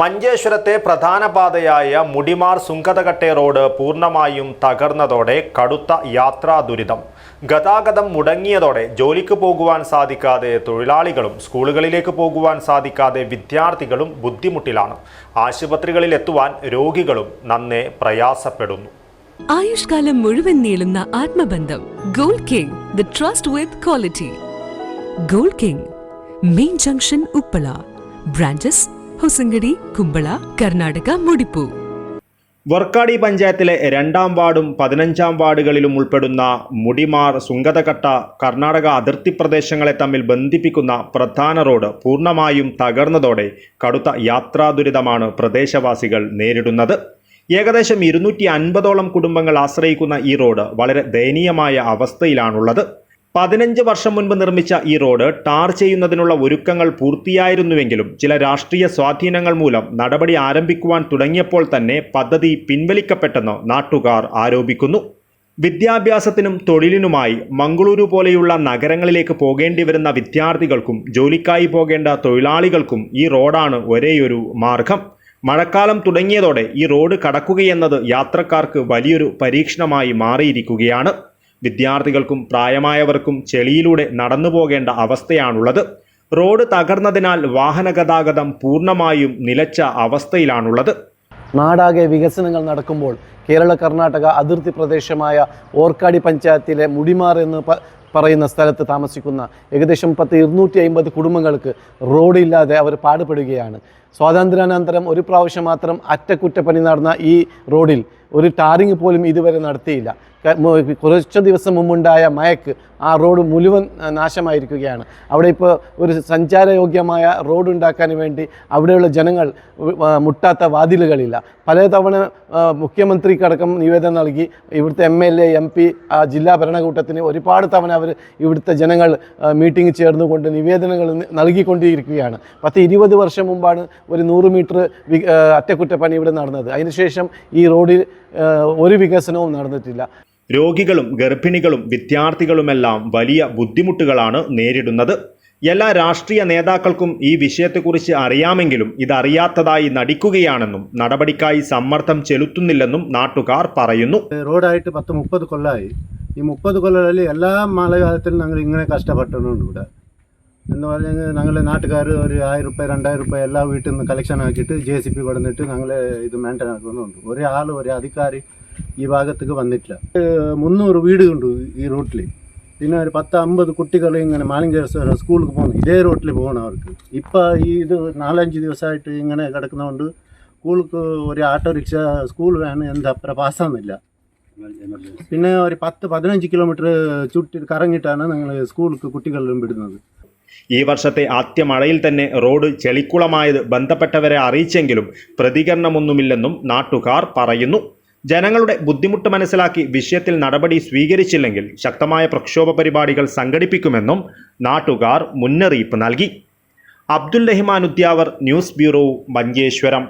മഞ്ചേശ്വരത്തെ പ്രധാന പാതയായ മുടിമാർ സുങ്കതകട്ടെ റോഡ് പൂർണമായും തകർന്നതോടെ കടുത്ത യാത്രാ ദുരിതം. ഗതാഗതം മുടങ്ങിയതോടെ ജോലിക്ക് പോകുവാൻ സാധിക്കാതെ തൊഴിലാളികളും സ്കൂളുകളിലേക്ക് പോകുവാൻ സാധിക്കാതെ വിദ്യാർത്ഥികളും ബുദ്ധിമുട്ടിലാണ്. ആശുപത്രികളിൽ എത്തുവാൻ രോഗികളും നന്നെ പ്രയാസപ്പെടുന്നു. ആയുഷ്കാലം മുഴുവൻ നീളുന്ന ആത്മബന്ധം. Gold King trust with quality. Gold King main junction Uppala. Branches Hosangadi Kumbla Karnataka മുടിപ്പു. Vorkady പഞ്ചായത്തിലെ രണ്ടാം വാർഡും പതിനഞ്ചാം വാർഡുകളിലും ഉൾപ്പെടുന്ന മുടിമാർ സുങ്കതകട്ട കർണാടക അതിർത്തി പ്രദേശങ്ങളെ തമ്മിൽ ബന്ധിപ്പിക്കുന്ന പ്രധാന റോഡ് പൂർണമായും തകർന്നതോടെ കടുത്ത യാത്രാദുരിതമാണ് പ്രദേശവാസികൾ നേരിടുന്നത്. ഏകദേശം ഇരുന്നൂറ്റി അൻപതോളം കുടുംബങ്ങൾ ആശ്രയിക്കുന്ന ഈ റോഡ് വളരെ ദയനീയമായ അവസ്ഥയിലാണുള്ളത്. പതിനഞ്ച് വർഷം മുൻപ് നിർമ്മിച്ച ഈ റോഡ് ടാർ ചെയ്യുന്നതിനുള്ള ഒരുക്കങ്ങൾ പൂർത്തിയായിരുന്നുവെങ്കിലും ചില രാഷ്ട്രീയ സ്വാധീനങ്ങൾ മൂലം നടപടി ആരംഭിക്കുവാൻ തുടങ്ങിയപ്പോൾ തന്നെ പദ്ധതി പിൻവലിക്കപ്പെട്ടെന്ന് നാട്ടുകാർ ആരോപിക്കുന്നു. വിദ്യാഭ്യാസത്തിനും തൊഴിലിനുമായി മംഗളൂരു പോലെയുള്ള നഗരങ്ങളിലേക്ക് പോകേണ്ടി വരുന്ന വിദ്യാർത്ഥികൾക്കും ജോലിക്കായി പോകേണ്ട തൊഴിലാളികൾക്കും ഈ റോഡാണ് ഒരേയൊരു മാർഗം. മഴക്കാലം തുടങ്ങിയതോടെ ഈ റോഡ് കടക്കുകയെന്നത് യാത്രക്കാർക്ക് വലിയൊരു പരീക്ഷണമായി മാറിയിരിക്കുകയാണ്. വിദ്യാർത്ഥികൾക്കും പ്രായമായവർക്കും ചെളിയിലൂടെ നടന്നു പോകേണ്ട അവസ്ഥയാണുള്ളത്. റോഡ് തകർന്നതിനാൽ വാഹന ഗതാഗതം പൂർണമായും നിലച്ച അവസ്ഥയിലാണുള്ളത്. നാടാകെ വികസനങ്ങൾ നടക്കുമ്പോൾ കേരള കർണാടക അതിർത്തി പ്രദേശമായ ഓർക്കാടി പഞ്ചായത്തിലെ മുടിമാർ എന്ന് പറയുന്ന സ്ഥലത്ത് താമസിക്കുന്ന ഏകദേശം പത്ത് ഇരുന്നൂറ്റി അമ്പത് കുടുംബങ്ങൾക്ക് റോഡില്ലാതെ അവർ പാടുപെടുകയാണ്. സ്വാതന്ത്ര്യാനന്തരം ഒരു പ്രാവശ്യം മാത്രം അറ്റകുറ്റപ്പണി നടന്ന ഈ റോഡിൽ ഒരു ടാറിങ് പോലും ഇതുവരെ നടത്തിയില്ല. കുറച്ച് ദിവസം മുമ്പുണ്ടായ മയക്ക് ആ റോഡ് മുഴുവൻ നാശമായിരിക്കുകയാണ്. അവിടെ ഇപ്പോൾ ഒരു സഞ്ചാരയോഗ്യമായ റോഡ് ഉണ്ടാക്കാൻ വേണ്ടി അവിടെയുള്ള ജനങ്ങൾ മുട്ടാത്ത വാതിലുകളില്ല. പലതവണ തവണ മുഖ്യമന്ത്രിക്കടക്കം നിവേദനം നൽകി. ഇവിടുത്തെ M L A M P ജില്ലാ ഭരണകൂട്ടത്തിന് ഒരുപാട് തവണ അവർ ഇവിടുത്തെ ജനങ്ങൾ മീറ്റിംഗ് ചേർന്നുകൊണ്ട് നിവേദനങ്ങൾ നൽകിക്കൊണ്ടിരിക്കുകയാണ്. പത്ത് ഇരുപത് വർഷം മുമ്പാണ് ഒരു നൂറ് മീറ്റർ അറ്റകുറ്റപ്പണി ഇവിടെ നടന്നത്. അതിനുശേഷം ഈ റോഡിൽ ഒരു വികസനവും നടന്നിട്ടില്ല. രോഗികളും ഗർഭിണികളും വിദ്യാർത്ഥികളുമെല്ലാം വലിയ ബുദ്ധിമുട്ടുകളാണ് നേരിടുന്നത്. എല്ലാ രാഷ്ട്രീയ നേതാക്കൾക്കും ഈ വിഷയത്തെക്കുറിച്ച് അറിയാമെങ്കിലും ഇതറിയാത്തതായി നടിക്കുകയാണെന്നും നടപടിക്കായി സമ്മർദ്ദം ചെലുത്തുന്നില്ലെന്നും നാട്ടുകാർ പറയുന്നു. റോഡായിട്ട് പത്ത് മുപ്പത് കൊല്ലമായി ഈ മുപ്പത് കൊല്ലത്തിൽ എല്ലാ മഴകാലത്തിലും ഞങ്ങൾ ഇങ്ങനെ കഷ്ടപ്പെട്ടുണ്ട് ഇവിടെ. എന്ന് പറഞ്ഞാൽ ഞങ്ങൾ നാട്ടുകാർ ഒരു ആയിരം റുപ്യ രണ്ടായിരം റുപ്യ എല്ലാ വീട്ടിൽ നിന്ന് കളക്ഷൻ ആക്കിയിട്ട് ജെ സി പി കൊടുത്തിട്ട് ഞങ്ങൾ ഇത് മെയിന്റെയിൻ ആക്കുന്നുണ്ട്. ഒരാൾ ഒരു അധികാരി ഈ ഭാഗത്തേക്ക് വന്നിട്ടില്ല. മുന്നൂറ് വീടുണ്ട് ഈ റൂട്ടിൽ പിന്നെ ഒരു പത്ത് അമ്പത് കുട്ടികൾ ഇങ്ങനെ മാലിംഗേശ്വര സ്കൂളിൽ പോകുന്നു ഇതേ റൂട്ടിൽ പോകണം അവർക്ക്. ഇപ്പം ഈ ഇത് നാലഞ്ച് ദിവസമായിട്ട് ഇങ്ങനെ കിടക്കുന്നതുകൊണ്ട് സ്കൂൾക്ക് ഒരു ഓട്ടോറിക്ഷ സ്കൂൾ വാൻ എന്താ അപ്പുറം പാസ്സാകുന്നില്ല പിന്നെ ഒരു പത്ത് പതിനഞ്ച് കിലോമീറ്റർ ചുറ്റി കറങ്ങിയിട്ടാണ് ഞങ്ങൾ സ്കൂൾക്ക് കുട്ടികളിലും വിടുന്നത്. ഈ വർഷത്തെ ആദ്യ മഴയിൽ തന്നെ റോഡ് ചെളിക്കുളമായത് ബന്ധപ്പെട്ടവരെ അറിയിച്ചെങ്കിലും പ്രതികരണമൊന്നുമില്ലെന്നും നാട്ടുകാർ പറയുന്നു. ജനങ്ങളുടെ ബുദ്ധിമുട്ട് മനസ്സിലാക്കി വിഷയത്തിൽ നടപടി സ്വീകരിച്ചില്ലെങ്കിൽ ശക്തമായ പ്രക്ഷോഭ പരിപാടികൾ സംഘടിപ്പിക്കുമെന്നും നാട്ടുകാർ മുന്നറിയിപ്പ് നൽകി. Abdul Rahiman Udyavar news bureau Manjeshwaram.